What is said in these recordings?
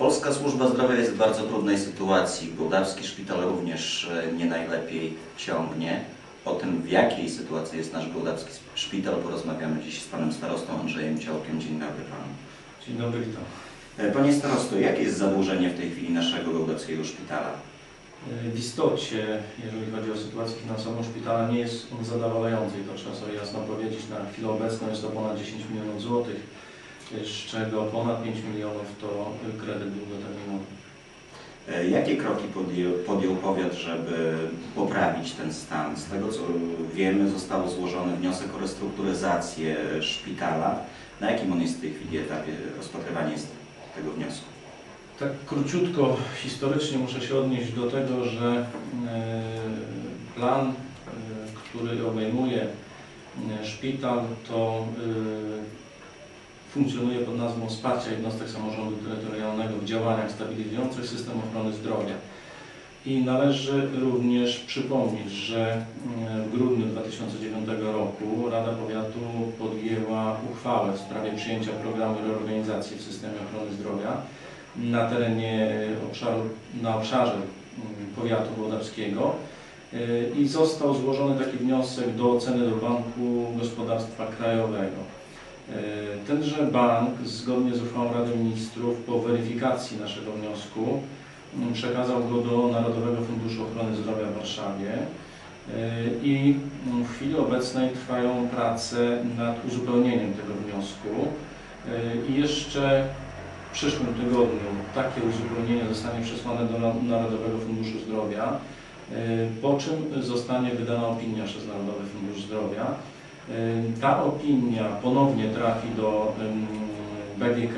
Polska służba zdrowia jest w bardzo trudnej sytuacji. Gołdawski szpital również e, nie najlepiej ciągnie. O tym, w jakiej sytuacji jest nasz Gołdawski szpital, porozmawiamy dziś z panem starostą Andrzejem Ciałkiem. Dzień dobry panu. Dzień dobry, witam. E, Panie starosto, jakie jest zadłużenie w tej chwili naszego Gołdawskiego szpitala? W istocie, jeżeli chodzi o sytuację finansową szpitala, nie jest on zadowalający i to trzeba sobie jasno powiedzieć. Na chwilę obecną jest to ponad 10 milionów złotych, z czego ponad 5 milionów to kredyt długoterminowy. E, Jakie kroki podjął, podjął powiat, żeby poprawić ten stan? Z tego co wiemy, został złożony wniosek o restrukturyzację szpitala. Na jakim on jest w tej chwili etapie rozpatrywania jest tego wniosku? Tak króciutko, historycznie muszę się odnieść do tego, że e, plan, e, który obejmuje szpital, to funkcjonuje pod nazwą Wsparcia Jednostek Samorządu Terytorialnego w działaniach stabilizujących system ochrony zdrowia. I należy również przypomnieć, że w grudniu 2009 roku Rada Powiatu podjęła uchwałę w sprawie przyjęcia programu reorganizacji w systemie ochrony zdrowia na terenie obszaru, na obszarze powiatu włodawskiego i został złożony taki wniosek do oceny do Banku Gospodarstwa Krajowego. Tenże bank, zgodnie z uchwałą Rady Ministrów, po weryfikacji naszego wniosku przekazał go do Narodowego Funduszu Ochrony Zdrowia w Warszawie i w chwili obecnej trwają prace nad uzupełnieniem tego wniosku i jeszcze w przyszłym tygodniu takie uzupełnienie zostanie przesłane do Narodowego Funduszu Zdrowia, po czym zostanie wydana opinia przez Narodowy Fundusz Zdrowia. Ta opinia ponownie trafi do BGK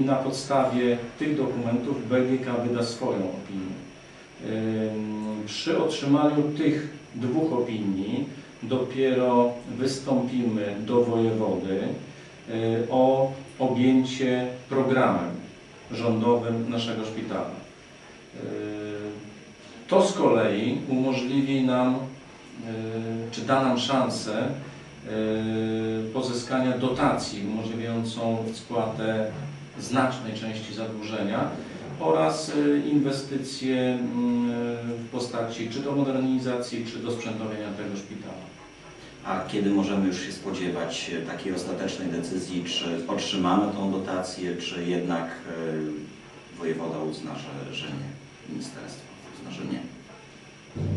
i na podstawie tych dokumentów BGK wyda swoją opinię. Przy otrzymaniu tych dwóch opinii dopiero wystąpimy do wojewody o objęcie programem rządowym naszego szpitala. To z kolei umożliwi nam, czy da nam szansę pozyskania dotacji umożliwiającą spłatę znacznej części zadłużenia oraz inwestycje w postaci czy do modernizacji, czy do sprzętowienia tego szpitala. A kiedy możemy już się spodziewać takiej ostatecznej decyzji, czy otrzymamy tą dotację, czy jednak e, wojewoda uzna, że, że nie, ministerstwo uzna, że nie?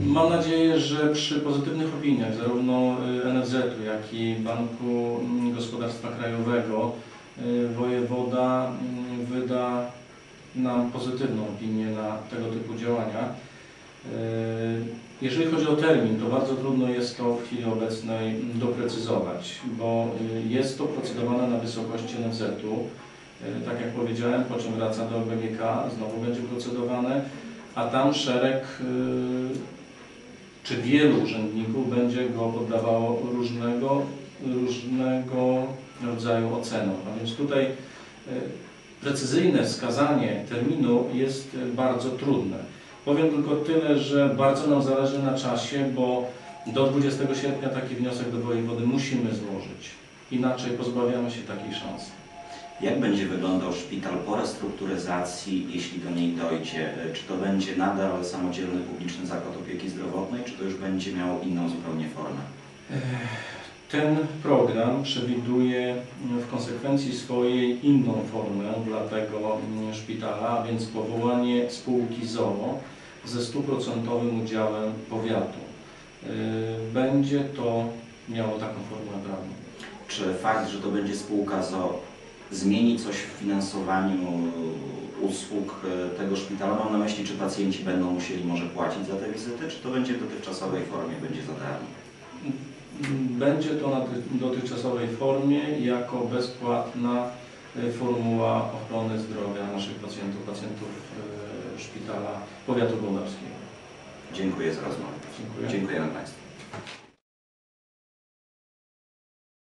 Mam nadzieję, że przy pozytywnych opiniach zarówno NFZ-u, jak i Banku Gospodarstwa Krajowego wojewoda wyda nam pozytywną opinię na tego typu działania. Jeżeli chodzi o termin, to bardzo trudno jest to w chwili obecnej doprecyzować, bo jest to procedowane na wysokości NFZ-u. Tak jak powiedziałem, po czym wraca do BGK, znowu będzie procedowane, a tam szereg czy wielu urzędników będzie go poddawało różnego, różnego rodzaju ocenom. A więc tutaj precyzyjne wskazanie terminu jest bardzo trudne. Powiem tylko tyle, że bardzo nam zależy na czasie, bo do 20 sierpnia taki wniosek do wojewody musimy złożyć. Inaczej pozbawiamy się takiej szansy. Jak będzie wyglądał szpital po restrukturyzacji, jeśli do niej dojdzie? Czy to będzie nadal samodzielny publiczny zakład opieki zdrowotnej, czy to już będzie miało inną zupełnie formę? Ten program przewiduje w konsekwencji swojej inną formę dla tego szpitala, a więc powołanie spółki ZOO ze stuprocentowym udziałem powiatu. Będzie to miało taką formę prawną. Czy fakt, że to będzie spółka ZOO zmieni coś w finansowaniu usług tego szpitala? Mam na myśli, czy pacjenci będą musieli może płacić za te wizyty, czy to będzie w dotychczasowej formie, będzie za darmo? Będzie to na dotychczasowej formie jako bezpłatna formuła ochrony zdrowia naszych pacjentów, pacjentów szpitala powiatu gołdawskiego. Dziękuję za rozmowę. Dziękuję. Dziękujemy Państwu.